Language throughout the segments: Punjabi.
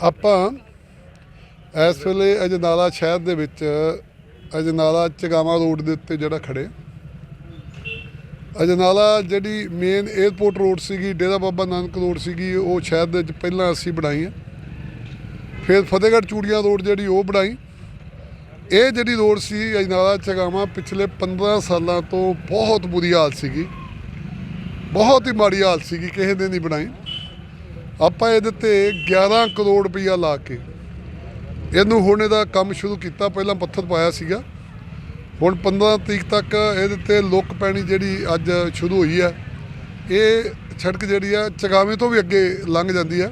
ਆਪਾਂ ਇਸ ਵੇਲੇ ਅਜਨਾਲਾ ਸ਼ਹਿਰ ਦੇ ਵਿੱਚ ਅਜਨਾਲਾ ਚਗਾਵਾ ਰੋਡ ਦੇ ਉੱਤੇ ਜਿਹੜਾ ਖੜੇ ਅਜਨਾਲਾ ਜਿਹੜੀ ਮੇਨ 에ਅਰਪੋਰਟ ਰੋਡ ਸੀਗੀ, ਡੇਰਾ ਬਾਬਾ ਨਾਨਕ ਰੋਡ ਸੀਗੀ, ਉਹ ਸ਼ਹਿਰ ਦੇ ਵਿੱਚ ਪਹਿਲਾਂ ਅਸੀਂ ਬਣਾਈ ਹੈ। ਫਿਰ ਫਤਿਹਗੜ੍ਹ ਚੂੜੀਆਂ ਰੋਡ ਜਿਹੜੀ ਉਹ ਬਣਾਈ। ਇਹ ਜਿਹੜੀ ਰੋਡ ਸੀ ਅਜਨਾਲਾ ਚਗਾਵਾ ਪਿਛਲੇ 15 ਸਾਲਾਂ ਤੋਂ ਬਹੁਤ ਬੁਰੀ ਹਾਲਤ ਸੀਗੀ। ਬਹੁਤ ਹੀ ਮਾੜੀ ਹਾਲਤ ਸੀਗੀ, ਕਿਸੇ ਨੇ ਨਹੀਂ ਬਣਾਈ। ਆਪਾਂ ਇਹਦੇ ਤੇ 11 ਕਰੋੜ ਰੁਪਈਆ ਲਾ ਕੇ ਇਹਨੂੰ ਹੁਣ ਇਹਦਾ ਕੰਮ ਸ਼ੁਰੂ ਕੀਤਾ। ਪਹਿਲਾਂ ਪੱਥਰ ਪਾਇਆ ਸੀਗਾ। ਹੁਣ 15 ਤਰੀਕ ਤੱਕ ਇਹਦੇ ਤੇ ਲੁੱਕ ਪੈਣੀ ਜਿਹੜੀ ਅੱਜ ਸ਼ੁਰੂ ਹੋਈ ਹੈ। ਇਹ ਸੜਕ ਜਿਹੜੀ ਆ ਚਗਾਵੇਂ ਤੋਂ ਵੀ ਅੱਗੇ ਲੰਘ ਜਾਂਦੀ ਹੈ।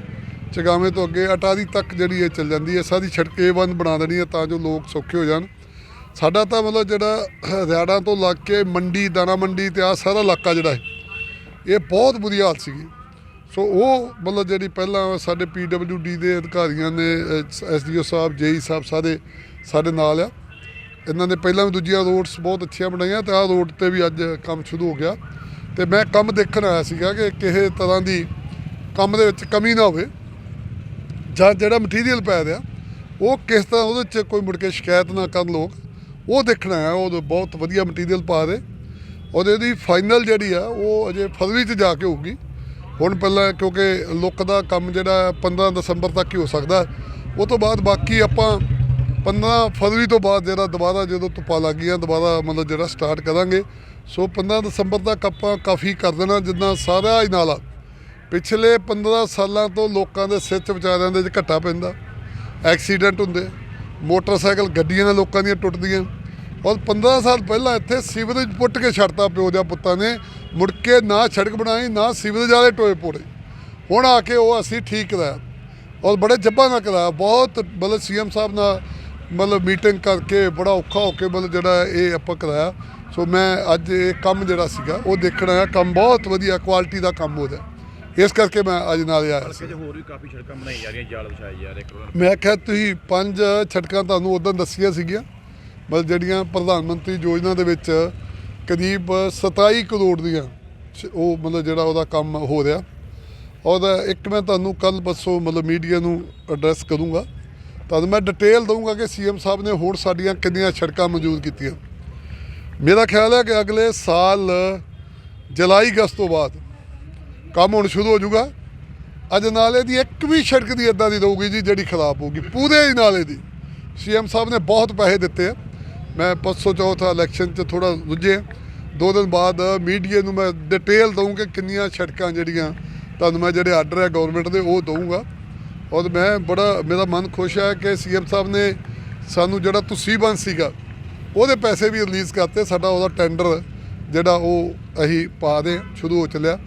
ਚਗਾਵੇਂ ਤੋਂ ਅੱਗੇ ਅਟਾਰੀ ਤੱਕ ਜਿਹੜੀ ਇਹ ਚੱਲ ਜਾਂਦੀ ਹੈ। ਸਾਰੀ ਸੜਕ ਇਹ ਬੰਦ ਬਣਾ ਦੇਣੀ ਹੈ ਤਾਂ ਜੋ ਲੋਕ ਸੌਖੇ ਹੋ ਜਾਣ। ਸਾਡਾ ਤਾਂ ਮਤਲਬ ਜਿਹੜਾ ਰਿਆੜਾਂ ਤੋਂ ਲੱਗ ਕੇ ਮੰਡੀ, ਦਾਣਾ ਮੰਡੀ ਤੇ ਆ ਸਾਰਾ ਇਲਾਕਾ ਜਿਹੜਾ ਹੈ, ਇਹ ਬਹੁਤ ਬੁਰੀ ਹਾਲਤ ਸੀਗੀ। ਸੋ ਉਹ ਮਤਲਬ ਜਿਹੜੀ ਪਹਿਲਾਂ ਸਾਡੇ ਡੀ ਦੇ ਅਧਿਕਾਰੀਆਂ ਨੇ ਐਸਡੀਓ ਸਾਹਿਬ ਜੇਈ ਸਾਹਿਬ ਸਾਰੇ ਸਾਡੇ ਨਾਲ ਆ। ਇਹਨਾਂ ਨੇ ਪਹਿਲਾਂ ਵੀ ਦੂਜੀਆਂ ਰੋਡਸ ਬਹੁਤ ਅੱਛੀਆਂ ਬਣਾਈਆਂ ਤੇ ਆਹ ਰੋਡ ਤੇ ਵੀ ਅੱਜ ਕੰਮ ਸ਼ੁਰੂ ਹੋ ਗਿਆ। ਤੇ ਮੈਂ ਕੰਮ ਦੇਖਣ ਆਇਆ ਸੀਗਾ ਕਿ ਕਿਸੇ ਤਰ੍ਹਾਂ ਦੀ ਕੰਮ ਦੇ ਵਿੱਚ ਕਮੀ ਨਾ ਹੋਵੇ ਜਾਂ ਜਿਹੜਾ ਮਟੀਰੀਅਲ ਪੈ ਰਿਹਾ, ਉਹ ਕਿਸ ਤਰ੍ਹਾਂ ਉਹਦੇ 'ਚ ਕੋਈ ਮੁੜ ਕੇ ਸ਼ਿਕਾਇਤ ਨਾ ਕਰਨ ਲੋਕ, ਉਹ ਦੇਖਣਾ ਹੈ ਉਹ ਬਹੁਤ ਵਧੀਆ ਮਟੀਰੀਅਲ ਪਾ ਦੇ ਉਹਦੇ ਦੀ ਫਾਈਨਲ ਜਿਹੜੀ ਆ, ਉਹ ਅਜੇ ਫਰਵਰੀ 'ਚ ਜਾ ਕੇ ਹੋਊਗੀ। ਹੁਣ ਪਹਿਲਾਂ ਕਿਉਂਕਿ ਲੁੱਕ ਦਾ ਕੰਮ ਜਿਹੜਾ 15 ਦਸੰਬਰ ਤੱਕ ਹੀ ਹੋ ਸਕਦਾ ਉਹ ਤੋਂ ਬਾਅਦ ਬਾਕੀ ਆਪਾਂ 15 ਫਰਵਰੀ ਤੋਂ ਬਾਅਦ ਜਿਹੜਾ ਦੁਬਾਰਾ ਜਦੋਂ ਧੁੱਪਾਂ ਲੱਗ ਗਈਆਂ, ਦੁਬਾਰਾ ਮਤਲਬ ਜਿਹੜਾ ਸਟਾਰਟ ਕਰਾਂਗੇ। ਸੋ 15 ਦਸੰਬਰ ਤੱਕ ਆਪਾਂ ਕਾਫੀ ਕਰ ਦੇਣਾ ਜਿੱਦਾਂ ਸਾਰਾ ਹੀ ਨਾਲਾ ਪਿਛਲੇ 15 ਸਾਲਾਂ ਤੋਂ ਲੋਕਾਂ ਦੇ ਸਿਰ 'ਚ ਵਿਚਾਰਿਆਂ ਦੇ 'ਚ ਘੱਟਾ ਪੈਂਦਾ। ਐਕਸੀਡੈਂਟ ਹੁੰਦੇ ਮੋਟਰਸਾਈਕਲ ਗੱਡੀਆਂ ਲੋਕਾਂ ਦੀਆਂ ਟੁੱਟਦੀਆਂ। ਔਰ 15 ਸਾਲ ਪਹਿਲਾਂ ਇੱਥੇ ਸੀਵਰੇਜ ਪੁੱਟ ਕੇ ਛੱਡਤਾ ਪਿਓ ਦਿਆਂ ਪੁੱਤਾਂ ਨੇ। ਮੁੜ ਕੇ ਨਾ ਸੜਕ ਬਣਾਈ ਨਾ ਸੀਵਰੇਜ ਵਾਲੇ ਟੋਏ ਪੋੜੇ। ਹੁਣ ਆ ਕੇ ਉਹ ਅਸੀਂ ਠੀਕ ਕਰਾਇਆ। ਔਰ ਬੜੇ ਜੱਬਾਂ ਨਾਲ ਕਰਾਇਆ। ਬਹੁਤ ਮਤਲਬ ਸੀਐਮ ਸਾਹਿਬ ਨਾਲ ਮਤਲਬ ਮੀਟਿੰਗ ਕਰਕੇ ਬੜਾ ਔਖਾ ਹੋ ਕੇ ਮਤਲਬ ਜਿਹੜਾ ਇਹ ਆਪਾਂ ਕਰਾਇਆ। ਸੋ ਮੈਂ ਅੱਜ ਇਹ ਕੰਮ ਜਿਹੜਾ ਸੀਗਾ ਉਹ ਦੇਖਣ ਆਇਆ। ਕੰਮ ਬਹੁਤ ਵਧੀਆ ਕੁਆਲਿਟੀ ਦਾ ਕੰਮ ਉਹਦਾ। ਇਸ ਕਰਕੇ ਮੈਂ ਅੱਜ ਨਾਲ ਆਇਆ ਸੀ। ਹੋਰ ਵੀ ਕਾਫੀ ਸੜਕਾਂ ਬਣਾਈ ਜਾ ਰਹੀਆਂ ਜਾਲ ਵਿਛਾਏ ਜਾ ਰਹੇ ਮੈਂ ਕਿਹਾ ਤੁਸੀਂ ਪੰਜ ਛਟਕਾਂ ਤੁਹਾਨੂੰ ਉਦੋਂ ਦੱਸੀਆਂ ਸੀਗੀਆਂ। ਮਤਲਬ ਜਿਹੜੀਆਂ ਪ੍ਰਧਾਨ ਮੰਤਰੀ ਯੋਜਨਾ ਦੇ ਵਿੱਚ ਕਰੀਬ 27 ਕਰੋੜ ਦੀਆਂ ਉਹ ਮਤਲਬ ਜਿਹੜਾ ਉਹਦਾ ਕੰਮ ਹੋ ਰਿਹਾ। ਔਰ ਇੱਕ ਮੈਂ ਤੁਹਾਨੂੰ ਕੱਲ ਪਰਸੋਂ ਮਤਲਬ ਮੀਡੀਆ ਨੂੰ ਐਡਰੈਸ ਕਰੂੰਗਾ। ਤੁਹਾਨੂੰ ਮੈਂ ਡਿਟੇਲ ਦਊਂਗਾ ਕਿ ਸੀਐਮ ਸਾਹਿਬ ਨੇ ਹੋਰ ਸਾਡੀਆਂ ਕਿੰਨੀਆਂ ਸੜਕਾਂ ਮਨਜ਼ੂਰ ਕੀਤੀਆਂ। ਮੇਰਾ ਖਿਆਲ ਹੈ ਕਿ ਅਗਲੇ ਸਾਲ ਜੁਲਾਈ ਅਗਸਤ ਤੋਂ ਬਾਅਦ ਕੰਮ ਹੁਣ ਸ਼ੁਰੂ ਹੋ ਜਾਊਗਾ। ਅੱਜ ਨਾਲੇ ਦੀ ਇੱਕ ਵੀ ਸੜਕ ਦੀ ਇਦਾਂ ਦੀ ਰਹੂਗੀ ਜੀ ਜਿਹੜੀ ਖਰਾਬ ਹੋਊਗੀ। ਪੂਰੇ ਹੀ ਨਾਲੇ ਦੀ। ਸੀਐਮ ਸਾਹਿਬ ਨੇ ਬਹੁਤ ਪੈਸੇ ਦਿੱਤੇ ਆ। ਮੈਂ ਪਰਸੋਂ ਚੌਥਾ ਇਲੈਕਸ਼ਨ 'ਚ ਥੋੜਾ ਰੁੱਝੇ। ਦੋ ਦਿਨ ਬਾਅਦ ਮੀਡੀਆ ਨੂੰ ਮੈਂ ਡਿਟੇਲ ਦਊਂ ਕਿ ਕਿੰਨੀਆਂ ਸੜਕਾਂ ਜਿਹੜੀਆਂ ਤੁਹਾਨੂੰ ਮੈਂ ਜਿਹੜੇ ਆਰਡਰ ਹੈ ਗਵਰਨਮੈਂਟ ਦੇ, ਉਹ ਦਊਂਗਾ। ਔਰ ਮੈਂ ਬੜਾ, ਮੇਰਾ ਮਨ ਖੁਸ਼ ਹੈ ਕਿ ਸੀਐਮ ਸਾਹਿਬ ਨੇ ਸਾਨੂੰ ਜਿਹੜਾ ਤੁਸੀਂ ਬੰਦ ਸੀਗਾ, ਉਹਦੇ ਪੈਸੇ ਵੀ ਰਿਲੀਜ਼ ਕਰਤੇ। ਸਾਡਾ ਉਹਦਾ ਟੈਂਡਰ ਜਿਹੜਾ ਉਹ ਅਸੀਂ ਪਾ ਦੇ, ਸ਼ੁਰੂ ਹੋ ਚੱਲਿਆ।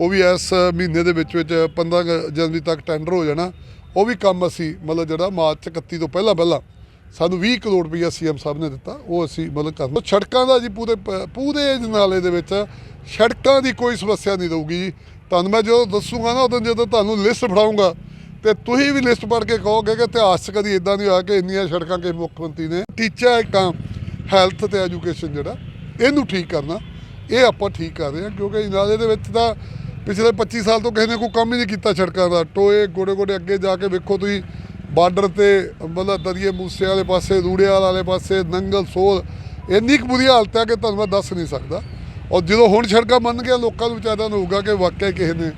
ਉਹ ਵੀ ਇਸ ਮਹੀਨੇ ਦੇ ਵਿੱਚ ਵਿੱਚ 15 ਜਨਵਰੀ ਤੱਕ ਟੈਂਡਰ ਹੋ ਜਾਣਾ। ਉਹ ਵੀ ਕੰਮ ਅਸੀਂ ਮਤਲਬ ਜਿਹੜਾ ਮਾਰਚ 31 ਤੋਂ ਪਹਿਲਾਂ ਪਹਿਲਾਂ ਸਾਨੂੰ 20 ਕਰੋੜ ਰੁਪਈਆ ਸੀਐਮ ਸਾਹਿਬ ਨੇ ਦਿੱਤਾ, ਉਹ ਅਸੀਂ ਮਤਲਬ ਕਰਨਾ ਸੜਕਾਂ ਦਾ ਜੀ ਪੂਰੇ ਪ- ਪੂਰੇ ਨਾਲੇ ਦੇ ਵਿੱਚ ਸੜਕਾਂ ਦੀ ਕੋਈ ਸਮੱਸਿਆ ਨਹੀਂ ਰਹੂਗੀ ਜੀ। ਤੁਹਾਨੂੰ ਮੈਂ ਜਦੋਂ ਦੱਸੂਗਾ ਨਾ, ਉਦੋਂ ਜਦੋਂ ਤੁਹਾਨੂੰ ਲਿਸਟ ਫੜਾਉਂਗਾ, ਤੇ ਤੁਸੀਂ ਵੀ ਲਿਸਟ ਪੜ੍ਹ ਕੇ ਕਹੋਗੇ ਕਿ ਇਤਿਹਾਸ 'ਚ ਕਦੀ ਇਦਾਂ ਨਹੀਂ ਹੋਇਆ ਕਿ ਇੰਨੀਆਂ ਸੜਕਾਂ ਕੇ ਮੁੱਖ ਮੰਤਰੀ ਨੇ ਟੀਚਾ ਇੱਕ ਹੈਲਥ ਤੇ ਐਜੂਕੇਸ਼ਨ ਜਿਹੜਾ, ਇਹਨੂੰ ਠੀਕ ਕਰਨਾ। ਇਹ ਆਪਾਂ ਠੀਕ ਕਰ ਰਹੇ ਹਾਂ, ਕਿਉਂਕਿ ਨਾਲੇ ਦੇ ਵਿੱਚ ਤਾਂ ਪਿਛਲੇ 25 ਸਾਲ ਤੋਂ ਕਿਸੇ ਨੇ ਕੋਈ ਕੰਮ ਹੀ ਨਹੀਂ ਕੀਤਾ ਸੜਕਾਂ ਦਾ। ਟੋਏ ਗੋੜੇ ਗੋੜੇ ਅੱਗੇ ਜਾ ਕੇ ਵੇਖੋ ਤੁਸੀਂ ਬਾਰਡਰ ਤੇ ਮਤਲਬ ਦਰੀਏ ਮੂਸੇ ਵਾਲੇ ਪਾਸੇ ਰੂੜੇਵਾਲ ਵਾਲੇ ਪਾਸੇ ਨੰਗਲ ਸੋਲ ਇੰਨੀ ਕੁ ਬੁਰੀ ਹਾਲਤ ਹੈ ਕਿ ਤੁਹਾਨੂੰ ਮੈਂ ਦੱਸ ਨਹੀਂ ਸਕਦਾ। ਔਰ ਜਦੋਂ ਹੁਣ ਸੜਕਾਂ ਬਣ ਗਿਆ ਲੋਕਾਂ ਨੂੰ ਵਿਚਾਰਿਆਂ ਨੂੰ ਹੋਊਗਾ ਕਿ ਵਾਕਿਆ ਕਿਸੇ ਨੇ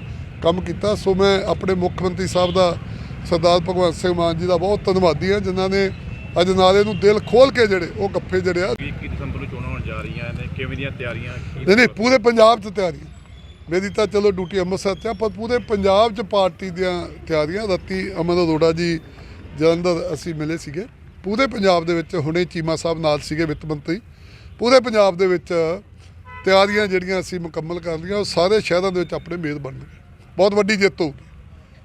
ਕੰਮ ਕੀਤਾ। ਸੋ ਮੈਂ ਆਪਣੇ ਮੁੱਖ ਮੰਤਰੀ ਸਾਹਿਬ ਦਾ ਸਰਦਾਰ ਭਗਵੰਤ ਸਿੰਘ ਮਾਨ ਜੀ ਦਾ ਬਹੁਤ ਧੰਨਵਾਦੀ ਹਾਂ ਜਿਨ੍ਹਾਂ ਨੇ ਅੱਜ ਨਾਲੇ ਨੂੰ ਦਿਲ ਖੋਲ ਕੇ ਜਿਹੜੇ ਉਹ ਗੱਫੇ ਜਿਹੜੇ ਆ। 21 ਦਸੰਬਰ ਨੂੰ ਚੋਣਾਂ ਹੋਣ ਜਾ ਰਹੀਆਂ ਨੇ ਕਿਵੇਂ ਦੀਆਂ ਤਿਆਰੀਆਂ? ਨਹੀਂ ਨਹੀਂ ਪੂਰੇ ਪੰਜਾਬ 'ਚ ਤਿਆਰੀ ਮੇਰੀ ਤਾਂ ਚਲੋ ਡਿਊਟੀ ਅੰਮ੍ਰਿਤਸਰ 'ਚ ਆ ਪਰ ਪੂਰੇ ਪੰਜਾਬ 'ਚ ਪਾਰਟੀ ਦੀਆਂ ਤਿਆਰੀਆਂ ਰਾਤੀ ਅਮਨ ਅਰੋੜਾ ਜੀ ਜਲੰਧਰ ਅਸੀਂ ਮਿਲੇ ਸੀਗੇ। ਪੂਰੇ ਪੰਜਾਬ ਦੇ ਵਿੱਚ ਹੁਣੇ ਚੀਮਾ ਸਾਹਿਬ ਨਾਲ ਸੀਗੇ ਵਿੱਤ ਮੰਤਰੀ। ਪੂਰੇ ਪੰਜਾਬ ਦੇ ਵਿੱਚ ਤਿਆਰੀਆਂ ਜਿਹੜੀਆਂ ਅਸੀਂ ਮੁਕੰਮਲ ਕਰ ਲਈਆਂ ਉਹ ਸਾਰੇ ਸ਼ਹਿਰਾਂ ਦੇ ਵਿੱਚ ਆਪਣੇ ਮੇਜ਼ ਬਣਨਗੇ ਬਹੁਤ ਵੱਡੀ ਜਿੱਤ ਹੋਊਗੀ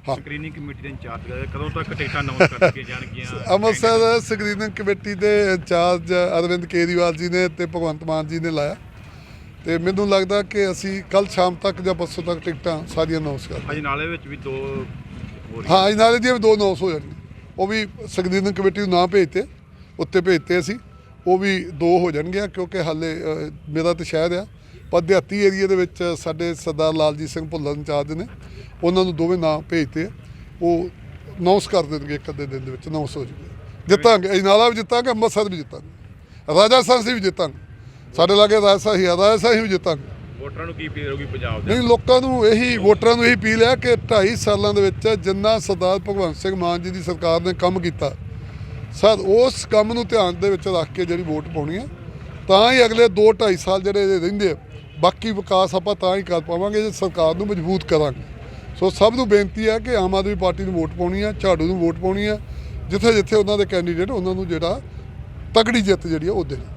ਹਾਂ। ਸਕਰੀਨਿੰਗ ਕਮੇਟੀ ਦੇ ਇੰਚਾਰਜ ਕਦੋਂ ਤੱਕ ਟਿਕਟਾਂ ਅਨਾਉਂਸ ਕਰ ਦਿੱਤੀਆਂ ਜਾਣਗੀਆਂ? ਅੰਮ੍ਰਿਤਸਰ ਸਕਰੀਨਿੰਗ ਕਮੇਟੀ ਦੇ ਇੰਚਾਰਜ ਅਰਵਿੰਦ ਕੇਜਰੀਵਾਲ ਜੀ ਨੇ ਤੇ ਭਗਵੰਤ ਮਾਨ ਜੀ ਨੇ ਲਾਇਆ। ਤੇ ਮੈਨੂੰ ਲੱਗਦਾ ਕਿ ਅਸੀਂ ਕੱਲ ਸ਼ਾਮ ਤੱਕ ਜਾਂ ਪਰਸੋਂ ਤੱਕ ਟਿਕਟਾਂ ਸਾਰੀਆਂ ਅਨਾਉਂਸ ਕਰ ਅੱਜ ਨਾਲੇ ਵਿੱਚ ਵੀ ਦੋ ਹੋ ਇਹਨਾਂ ਦੇ ਦੀਆਂ ਵੀ ਦੋ ਅਨਾਉਂਸ ਹੋ ਜਾਣੀਆਂ ਉਹ ਵੀ ਸਕਰੀਨਿੰਗ ਕਮੇਟੀ ਨੂੰ ਨਾ ਭੇਜਤੇ, ਉੱਤੇ ਭੇਜਤੇ ਅਸੀਂ। ਉਹ ਵੀ ਦੋ ਹੋ ਜਾਣਗੀਆਂ ਕਿਉਂਕਿ ਹਾਲੇ ਮੇਰਾ ਤਾਂ ਸ਼ਾਇਦ ਆ। ਪਰ ਦਿਹਾਤੀ ਏਰੀਆ ਦੇ ਵਿੱਚ ਸਾਡੇ ਸਰਦਾਰ ਲਾਲਜੀਤ ਸਿੰਘ ਭੁੱਲਰ ਇੰਚਾਰਜ ਨੇ, ਉਹਨਾਂ ਨੂੰ ਦੋਵੇਂ ਨਾਂ ਭੇਜਤੇ। ਉਹ ਅਨਾਉਂਸ ਕਰ ਦੇਣਗੇ ਇੱਕ ਅੱਧੇ ਦਿਨ ਦੇ ਵਿੱਚ ਅਨਾਉਂਸ ਹੋ ਜੂਗਾ ਜਿੱਤਾਂਗੇ ਅਜਨਾਲਾ ਵੀ ਜਿੱਤਾਂਗੇ, ਅੰਮ੍ਰਿਤਸਰ ਵੀ ਜਿੱਤਾਂਗੇ। ਰਾਜਸਥਾਨ ਸੀ ਵੀ ਜਿੱਤਾਂਗੇ। ਸਾਡੇ ਲਾਗੇ ਰਾਜਸਥਾਨ ਹੀ ਆ ਰਾਜਸਥਾਨ ਹੀ ਵੀ ਜਿੱਤਾਂਗੇ। ਵੋਟਰਾਂ ਨੂੰ ਕੀ ਅਪੀਲ ਰਹੂਗੀ ਪੰਜਾਬ ਦੇ ਨਹੀਂ ਲੋਕਾਂ ਨੂੰ ਇਹੀ ਵੋਟਰਾਂ ਨੂੰ ਇਹੀ ਅਪੀਲ ਹੈ ਕਿ 2.5 ਸਾਲਾਂ ਦੇ ਵਿੱਚ ਜਿੰਨਾ ਸਰਦਾਰ ਭਗਵੰਤ ਸਿੰਘ ਮਾਨ ਜੀ ਦੀ ਸਰਕਾਰ ਨੇ ਕੰਮ ਕੀਤਾ ਸਰ ਉਸ ਕੰਮ ਨੂੰ ਧਿਆਨ ਦੇ ਵਿੱਚ ਰੱਖ ਕੇ ਜਿਹੜੀ ਵੋਟ ਪਾਉਣੀ ਹੈ ਤਾਂ ਹੀ ਅਗਲੇ 2 2.5 ਸਾਲ ਜਿਹੜੇ ਇਹਦੇ ਰਹਿੰਦੇ ਆ ਬਾਕੀ ਵਿਕਾਸ ਆਪਾਂ ਤਾਂ ਹੀ ਕਰ ਪਾਵਾਂਗੇ ਜੇ ਸਰਕਾਰ ਨੂੰ ਮਜ਼ਬੂਤ ਕਰਾਂਗੇ। ਸੋ ਸਭ ਨੂੰ ਬੇਨਤੀ ਹੈ ਕਿ ਆਮ ਆਦਮੀ ਪਾਰਟੀ ਨੂੰ ਵੋਟ ਪਾਉਣੀ ਹੈ ਝਾੜੂ ਨੂੰ ਵੋਟ ਪਾਉਣੀ ਹੈ ਜਿੱਥੇ ਜਿੱਥੇ ਉਹਨਾਂ ਦੇ ਕੈਂਡੀਡੇਟ ਉਹਨਾਂ ਨੂੰ ਜਿਹੜਾ ਤਗੜੀ ਜਿੱਤ ਜਿਹੜੀ ਆ ਉਹ ਦੇਣੀ।